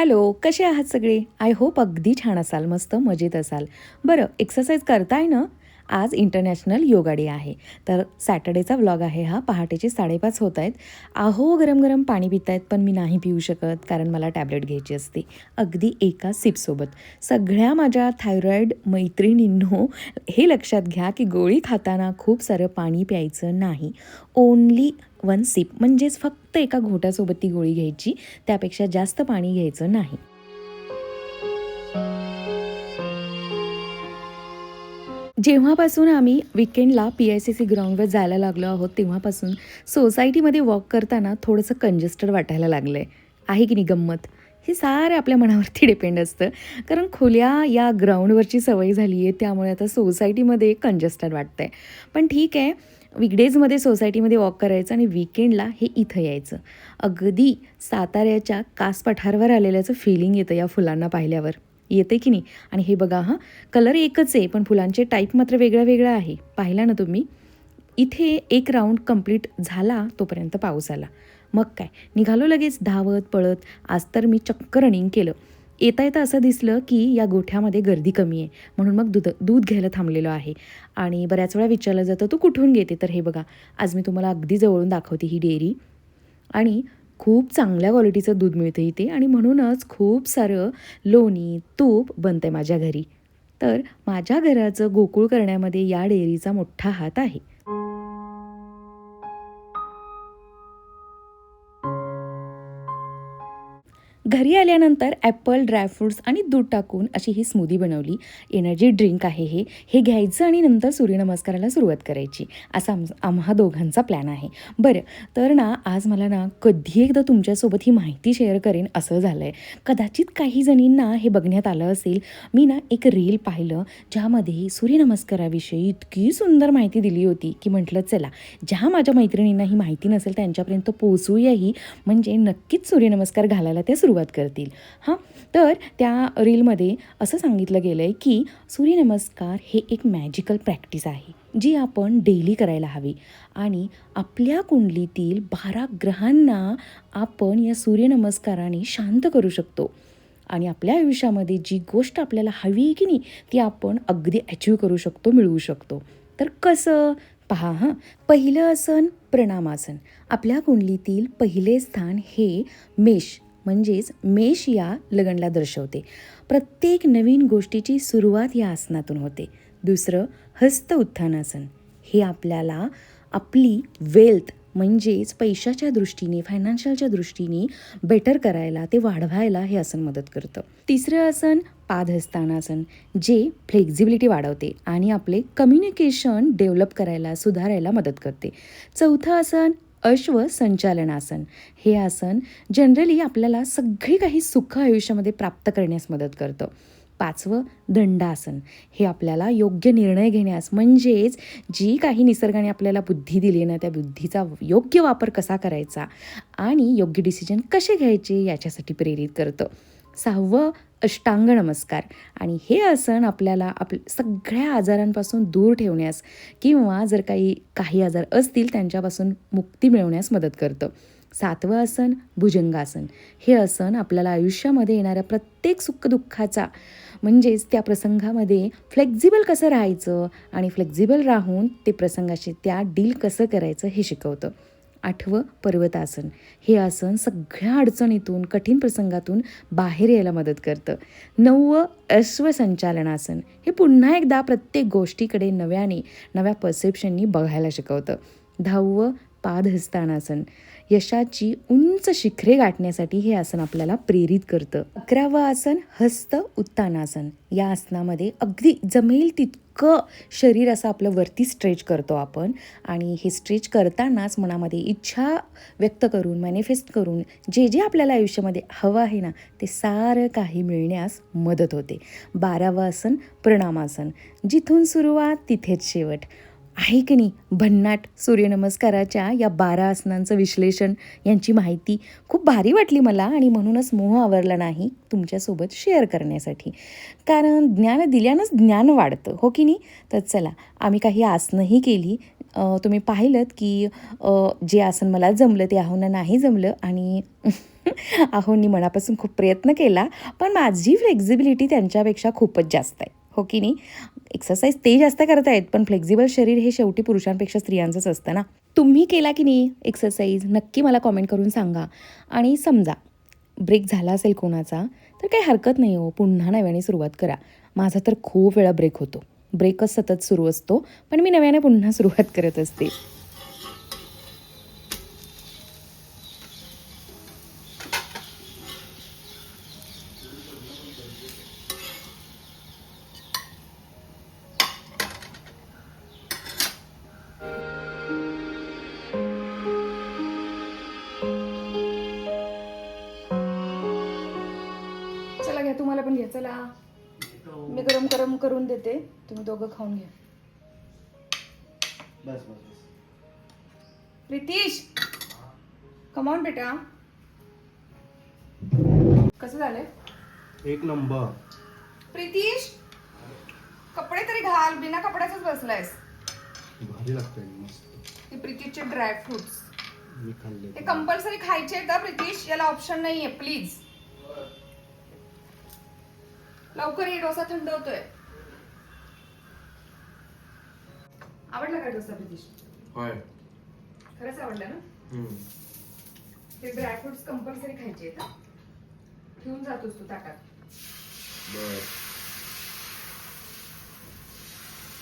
Hello कसे आहात सगळे? आय होप अगदी छान असाल मस्त मजेत असाल. बरं एक्सरसाइज करताय ना? आज इंटरनॅशनल योगा डे आहे. तर सॅटर्डेचा व्लॉग आहे हा. पहाटेचे साडेपाच होत आहेत. आहो गरम गरम पाणी पित आहेत पण मी नाही पिऊ शकत कारण मला टॅबलेट घ्यायची असते. अगदी एका सिपसोबत सगळ्या माझ्या थायरॉईड मैत्रिणींनो हे लक्षात घ्या की गोळी खाताना खूप सारं पाणी प्यायचं नाही. ओन्ली वन सिप म्हणजेच फक्त एका घोट्यासोबत ती गोळी घ्यायची. त्यापेक्षा जास्त पाणी घ्यायचं नाही. जेव्हापासून आम्ही विकेंडला पी आय सी सी ग्राउंडवर जायला लागलो आहोत तेव्हापासून सोसायटीमध्ये वॉक करताना थोडंसं कंजेस्टेड वाटायला लागलं आहे आहे की नाही गंमत? हे सारे आपल्या मनावरती डिपेंड असतं. कारण खुल्या या ग्राउंडवरची सवय झाली आहे त्यामुळे आता सोसायटीमध्ये कंजेस्टेड वाटतं आहे पण ठीक आहे विकडेजमध्ये सोसायटीमध्ये वॉक करायचं आणि विकेंडला हे इथं यायचं. अगदी साताऱ्याच्या कास पठारवर आलेल्याचं फिलिंग येतं या फुलांना पाहिल्यावर. येते की नाही? आणि हे बघा हां कलर एकच आहे पण फुलांचे टाईप मात्र वेगळा वेगळा आहे. पाहिला ना तुम्ही? इथे एक राऊंड कंप्लीट झाला तोपर्यंत पाऊस आला. मग काय? निघालो लगेच धावत पळत. आज तर मी चक्क रनिंग केलं. येता येता असं दिसलं की या गोठ्यामध्ये गर्दी कमी आहे. म्हणून मग दूध दूध घ्यायला थांबलेलो आहे. आणि बऱ्याच वेळा विचारलं जातं तू कुठून घेते? तर हे बघा आज मी तुम्हाला अगदी जवळून दाखवते ही डेअरी. आणि खूप चांगल्या क्वालिटीचं दूध मिळतं इथे आणि म्हणूनच खूप सारं लोणी तूप बनतं आहे माझ्या घरी. तर माझ्या घराचं गोकुळ करण्यामध्ये या डेअरीचा मोठा हात आहे. घरी आल्यानंतर ॲपल ड्रायफ्रूट्स आणि दूध टाकून अशी ही स्मूदी बनवली. एनर्जी ड्रिंक आहे हे. हे घ्यायचं आणि नंतर सूर्यनमस्काराला सुरुवात करायची. असा आम आम्हा दोघांचा प्लॅन आहे. बरं तर ना आज मला ना कधी एकदा तुमच्यासोबत ही माहिती शेअर करेन असं झालं आहे कदाचित काही जणींना हे बघण्यात आलं असेल. मी ना एक रील पाहिलं ज्यामध्ये सूर्यनमस्काराविषयी इतकी सुंदर माहिती दिली होती की म्हटलं चला ज्या माझ्या मैत्रिणींना ही माहिती नसेल त्यांच्यापर्यंत पोचूयाही म्हणजे नक्कीच सूर्यनमस्कार घालायला ते सुरुवात करतील. हां तर त्या रीलमध्ये असं सांगितलं गेलं आहे की सूर्यनमस्कार हे एक मॅजिकल प्रॅक्टिस आहे जी आपण डेली करायला हवी. आणि आपल्या कुंडलीतील बारा ग्रहांना आपण या सूर्यनमस्काराने शांत करू शकतो. आणि आपल्या आयुष्यामध्ये जी गोष्ट आपल्याला हवी आहे की नाही ती आपण अगदी अचीव करू शकतो मिळवू शकतो. तर कसं? पहा हां. पहिलं आसन प्रणामासन. आपल्या कुंडलीतील पहिले स्थान हे मेष. म्हणजेच मेष या लग्नला दर्शवते. प्रत्येक नवीन गोष्टीची सुरुवात या आसनातून होते. दुसरं हस्त उत्थानासन. हे आपल्याला आपली वेल्थ म्हणजेच पैशाच्या दृष्टीने फायनान्शियलच्या दृष्टीने बेटर करायला ते वाढवायला हे आसन मदत करतं. तिसरं आसन पादहस्तानासन जे फ्लेक्झिबिलिटी वाढवते आणि आपले कम्युनिकेशन डेव्हलप करायला सुधारायला मदत करते. चौथं आसन अश्व संचालन आसन हे आसन जनरली आपल्याला सगळी काही सुख आयुष्यामध्ये प्राप्त करण्यास मदत करतं. पाचवं दंडासन. हे आपल्याला योग्य निर्णय घेण्यास म्हणजेच जी काही निसर्गाने आपल्याला बुद्धी दिली ना त्या बुद्धीचा योग्य वापर कसा करायचा आणि योग्य डिसिजन कसे घ्यायचे याच्यासाठी प्रेरित करतं. सहावं अष्टांग नमस्कार. आणि हे आसन आपल्याला आप सगळ्या आजारांपासून दूर ठेवण्यास किंवा जर काही काही आजार असतील त्यांच्यापासून मुक्ती मिळवण्यास मदत करतं. सातवं आसन भुजंगासन. हे आसन आपल्याला आयुष्यामध्ये येणाऱ्या प्रत्येक सुखदुःखाचा म्हणजेच त्या प्रसंगामध्ये फ्लेक्झिबल कसं राहायचं आणि फ्लेक्झिबल राहून ते प्रसंगाशी त्या डील कसं करायचं हे शिकवतं. आठवं पर्वतासन हे आसन सगळ्या अडचणीतून कठीण प्रसंगातून बाहेर यायला मदत करतं. नववं अश्वसंचालनासन हे पुन्हा एकदा प्रत्येक गोष्टीकडे नव्याने नव्या परसेप्शननी बघायला शिकवतं. दहावं पादहस्तानासन. यशाची उंच शिखरे गाठण्यासाठी हे आसन आपल्याला प्रेरित करतं. अकरावं आसन हस्त उत्तानासन. या आसनामध्ये अगदी जमेल तितकं शरीर असं आपलं वरती स्ट्रेच करतो आपण. आणि हे स्ट्रेच करतानाच मनामध्ये इच्छा व्यक्त करून मॅनिफेस्ट करून जे जे आपल्याला आयुष्यामध्ये हवं आहे ना ते सारं काही मिळण्यास मदत होते. बारावं आसन प्रणामासन. जिथून सुरुवात तिथेच शेवट. आहे की नाही? भन्नाट सूर्यनमस्काराच्या या बारा आसनांचं विश्लेषण यांची माहिती खूप भारी वाटली मला आणि म्हणूनच मोह आवरला नाही तुमच्यासोबत शेअर करण्यासाठी. कारण ज्ञान दिल्यानंच ज्ञान वाढतं हो की नाही? तर चला आम्ही काही आसनंही केली. तुम्ही पाहिलं की जे आसन मला जमलं ते आव्हानं नाही जमलं आणि आहोंनी मनापासून खूप प्रयत्न केला पण माझी फ्लेक्झिबिलिटी त्यांच्यापेक्षा खूपच जास्त आहे. हो की नाही? एक्सरसाइज ते जास्त करतायत पण फ्लेक्झिबल शरीर हे शेवटी पुरुषांपेक्षा स्त्रियांचंच असतं ना? तुम्ही केला की नाही एक्सरसाइज नक्की मला कॉमेंट करून सांगा. आणि समजा ब्रेक झाला असेल कोणाचा तर काही हरकत नाही हो. पुन्हा नव्याने सुरुवात करा. माझा तर खूप वेळा ब्रेक होतो. ब्रेकच सतत सुरू असतो पण मी नव्याने पुन्हा सुरुवात करत असते. करून देते. तुम्ही दोघं खाऊन घ्या. बस बस बस. प्रितीश! कमॉन बेटा. कसं झालंय? एक नंबर. प्रितीश! कपडे तरी घाल. बिना कपड्याच बसलायस. भारी लागतंय मस्त. ते प्रितीशचे ड्रायफ्रुट्स मी खाल्ले ते. कंपल्सरी खायचे आहेत का प्रितीश. याला ऑप्शन नाहीये प्लीज लवकर ये डोसा थंड होतोय. आवडला का डोसा प्रितीश? होय. खरंच आवडला ना? हम्म. ते ड्रायफ्रुट्स कंपल्सरी खायचे आहेत हा. घेऊन जातोस तू ताटात. बर.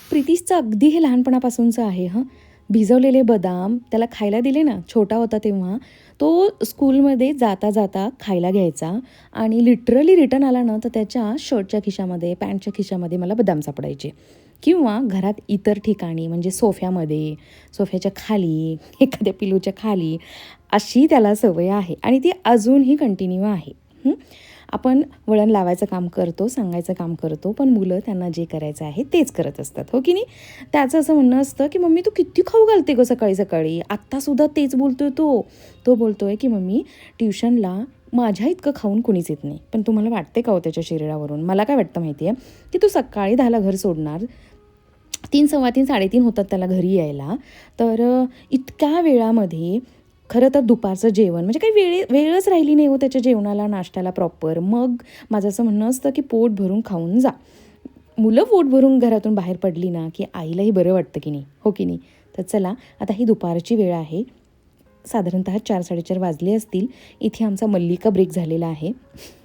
प्रितीशचं अगदी हे लहानपणापासूनचं आहे हं. भिजवलेले बदाम त्याला खायला दिले ना छोटा होता तेव्हा तो स्कूलमध्ये जाता जाता खायला घ्यायचा आणि लिटरली रिटर्न आला ना तर त्याच्या शर्टच्या खिशामध्ये पॅन्टच्या खिशामध्ये मला बदाम सापडायचे. किंवा घरात इतर ठिकाणी म्हणजे सोफ्यामध्ये सोफ्याच्या खाली एखाद्या पिलूच्या खाली अशी त्याला सवय आहे. आणि ती अजूनही कंटिन्यू आहे. आपण वळण लावायचं काम करतो सांगायचं काम करतो पण मुलं त्यांना जे करायचं आहे तेच करत असतात. हो की नाही? त्याचं असं म्हणणं असतं की मम्मी तू किती खाऊ घालते गं सकाळी सकाळी? आत्तासुद्धा तेच बोलतोय तो. तो बोलतोय की मम्मी ट्युशनला माझ्या इतकं खाऊन कुणीच येत नाही. पण तुम्हाला वाटते का हो त्याच्या शरीरावरून? मला काय वाटतं माहिती आहे की तू सकाळी दहाला घर सोडणार तीन सव्वा तीन साडेतीन होतात त्याला घरी यायला. तर इतक्या वेळामध्ये खरं तर दुपारचं जेवण म्हणजे काही वेळे वेळच राहिली नाही हो त्याच्या जेवणाला नाश्त्याला प्रॉपर मग माझं असं म्हणणं असतं की पोट भरून खाऊन जा. मुलं पोट भरून घरातून बाहेर पडली ना की आईलाही बरं वाटतं की नाही हो की नाही? तर चला आता ही दुपारची वेळ आहे. साधारणतः चार साडेचार वाजले असतील. इथे आमचा मल्लिका ब्रेक झालेला आहे.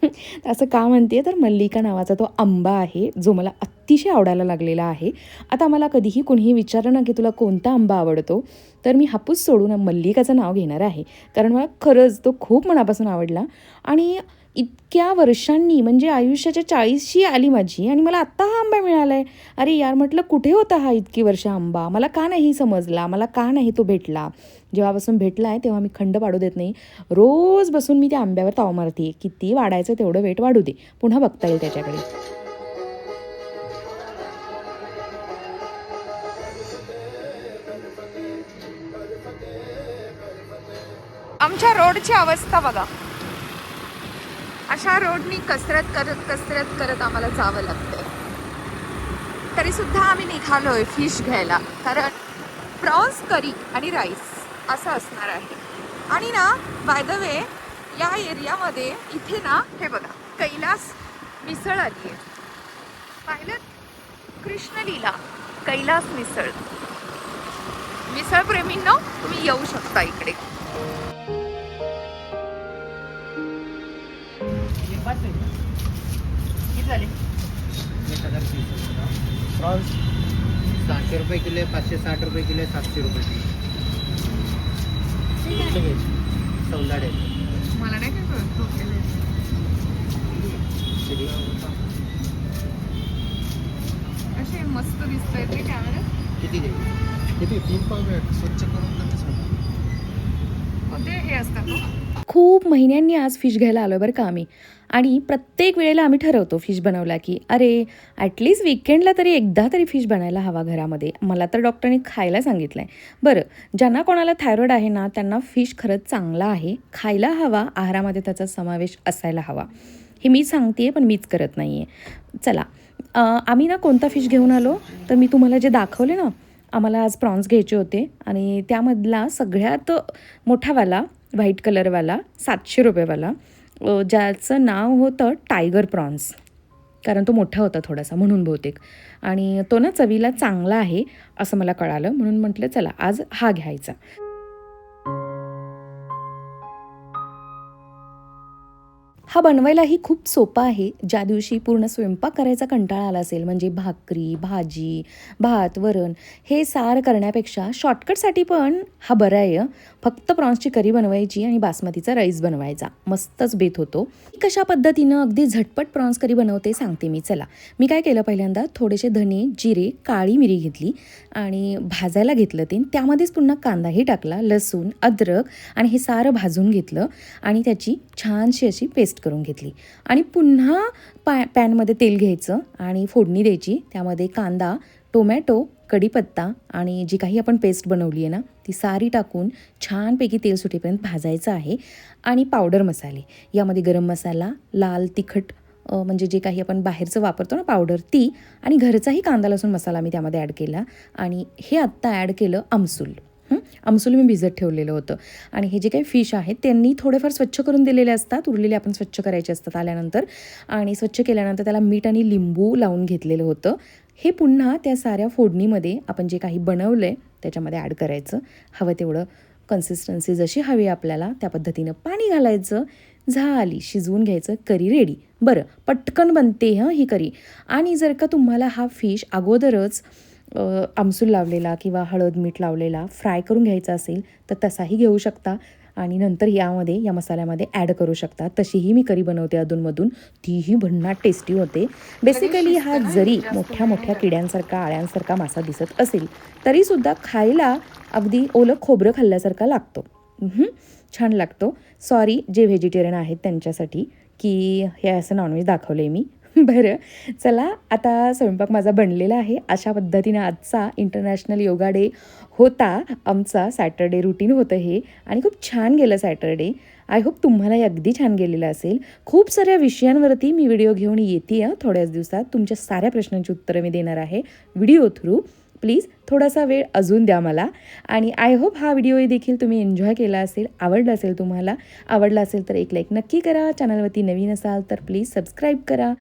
असं का म्हणते तर मल्लिका नावाचा तो आंबा आहे जो मला अतिशय आवडायला लागलेला आहे. आता मला कधीही कोणीही विचारलं ना की तुला कोणता आंबा आवडतो तर मी हापूस सोडून मल्लिकाचं नाव घेणार आहे. कारण मला खरंच तो खूप मनापासून आवडला. आणि इतक्या वर्षांनी म्हणजे आयुष्याच्या चाळीसशी आली माझी आणि मला आत्ता हा आंबा मिळाला आहे अरे यार म्हटलं कुठे होता हा इतकी वर्ष आंबा? मला का नाही समजला? मला का नाही तो भेटला? जेव्हापासून भेटला आहे तेव्हा मी खंड पाडू देत नाही. रोज बसून मी त्या आंब्यावर ताव मारते. किती वाढायचं तेवढं वेट वाढू दे. पुन्हा बघता येईल त्याच्याकडे. आमच्या रोडची अवस्था बघा. अशा रोडनी कसरत करत कसरत करत आम्हाला जावं लागतंय. तरी सुद्धा आम्ही निघालोय फिश घ्यायला. कारण प्रॉन्स करी आणि राईस असं असणार आहे. आणि ना बाय द वे या एरियामध्ये इथे ना हे बघा कैलास मिसळ आली आहे पाहिलं? कृष्णलीला कैलास मिसळ. मिसळप्रेमींना तुम्ही येऊ शकता इकडे. एक हजार तीस प्रॉन्स सहाशे रुपये किलो आहे पाचशे साठ रुपये किलो आहे सातशे रुपये किलो सौंदाडे. मला नाही काय कळत? असे मस्त दिसत आहेत कॅमेरा किती किती? तीन पाव स्वच्छ करून कोणते हे असतात खूप महिन्यांनी आज फिश घ्यायला आलो बरं का आम्ही. आणि प्रत्येक वेळेला आम्ही ठरवतो फिश बनवला की अरे ॲटलिस्ट विकेंडला तरी एकदा तरी फिश बनायला हवा घरामध्ये. मला तर डॉक्टरने खायला सांगितलं आहे बरं ज्यांना कोणाला थायरॉइड आहे ना त्यांना फिश खरंच चांगला आहे. खायला हवा आहारामध्ये त्याचा समावेश असायला हवा. हे मी सांगते पण मीच करत नाही आहे चला आम्ही ना कोणता फिश घेऊन आलो? तर मी तुम्हाला जे दाखवले ना आम्हाला आज प्रॉन्स घ्यायचे होते. आणि त्यामधला सगळ्यात मोठावाला व्हाईट कलरवाला सातशे रुपयेवाला. ज्याचं नाव होतं टायगर प्रॉन्स. कारण तो मोठा होता थोडासा म्हणून बहुतेक. आणि तो ना चवीला चांगला आहे असं मला कळालं. म्हणून म्हटलं चला आज हा घ्यायचा. हा बनवायलाही खूप सोपा आहे. ज्या दिवशी पूर्ण स्वयंपाक करायचा कंटाळा आला असेल म्हणजे भाकरी भाजी भात वरण हे सार करण्यापेक्षा शॉर्टकटसाठी पण हा बरा आहे. फक्त प्रॉन्सची करी बनवायची आणि बासमतीचा राईस बनवायचा. मस्तच बेत होतो. कशा पद्धतीनं अगदी झटपट प्रॉन्स करी बनवते सांगते मी. चला. मी काय केलं पहिल्यांदा? थोडेसे धने जिरे काळी मिरी घेतली आणि भाजायला घेतलं ते. त्यामध्येच पुन्हा कांदाही टाकला लसूण अद्रक आणि हे सारं भाजून घेतलं आणि त्याची छानशी अशी पेस्ट करून घेतली. आणि पुन्हा पॅ पॅनमध्ये तेल घ्यायचं आणि फोडणी द्यायची. त्यामध्ये कांदा टोमॅटो कढीपत्ता आणि जी काही आपण पेस्ट बनवली आहे ना ती सारी टाकून छानपैकी तेल सुटेपर्यंत भाजायचं आहे आणि पावडर मसाले. यामध्ये गरम मसाला लाल तिखट म्हणजे जे काही आपण बाहेरचं वापरतो ना पावडर ती आणि घरचाही कांदा लसूण मसाला मी त्यामध्ये ॲड केला आणि हे आत्ता ॲड केलं आमसूल आमसूल मी भिजत ठेवलेलं होतं. आणि हे जे काही फिश आहेत त्यांनी थोडेफार स्वच्छ करून दिलेले असतात. उरलेले आपण स्वच्छ करायचे असतात आल्यानंतर. आणि स्वच्छ केल्यानंतर त्याला मीठ आणि लिंबू लावून घेतलेलं होतं. हे पुन्हा त्या साऱ्या फोडणीमध्ये आपण जे काही बनवलं आहे त्याच्यामध्ये ॲड करायचं. हवं तेवढं कन्सिस्टन्सी जशी हवी आपल्याला त्या पद्धतीनं पाणी घालायचं. झाली शिजवून घ्यायचं करी रेडी बरं पटकन बनते हं ही करी. आणि जर का तुम्हाला हा फिश अगोदरच आमसूल लावलेला किंवा हळद मीठ लावलेला फ्राय करून घ्यायचा असेल तर तसाही घेऊ शकता आणि नंतर यामध्ये या मसाल्यामध्ये ॲड करू शकता. तशीही मी करी बनवते अधूनमधून. तीही भन्नाट टेस्टी होते. बेसिकली हा जरी मोठ्या मोठ्या किड्यांसारखा आळ्यांसारखा मासा दिसत असेल तरीसुद्धा खायला अगदी ओलं खोबरं खाल्ल्यासारखा लागतो. छान लागतो. सॉरी जे व्हेजिटेरियन आहेत त्यांच्यासाठी की हे असं नॉनव्हेज दाखवलं आहे मी. बरं. चला आता स्वयंपाक माझा बनलेला आहे. अशा पद्धतीनं आजचा इंटरनॅशनल योगा डे होता. आमचा सॅटरडे रुटीन होतं हे. आणि खूप छान गेलं सॅटरडे आय होप तुम्हालाही अगदी छान गेलेलं असेल. खूप साऱ्या विषयांवरती मी व्हिडिओ घेऊन येते आहे थोड्याच दिवसात. तुमच्या साऱ्या प्रश्नांची उत्तरं मी देणार आहे व्हिडिओ थ्रू प्लीज थोडासा वेळ अजून द्या मला. आणि आय होप हा व्हिडिओ देखील तुम्ही एन्जॉय केला असेल आवडला असेल तुम्हाला. आवडला असेल तर एक लाईक नक्की करा. चॅनलवरती नवीन असाल तर प्लीज सबस्क्राईब करा.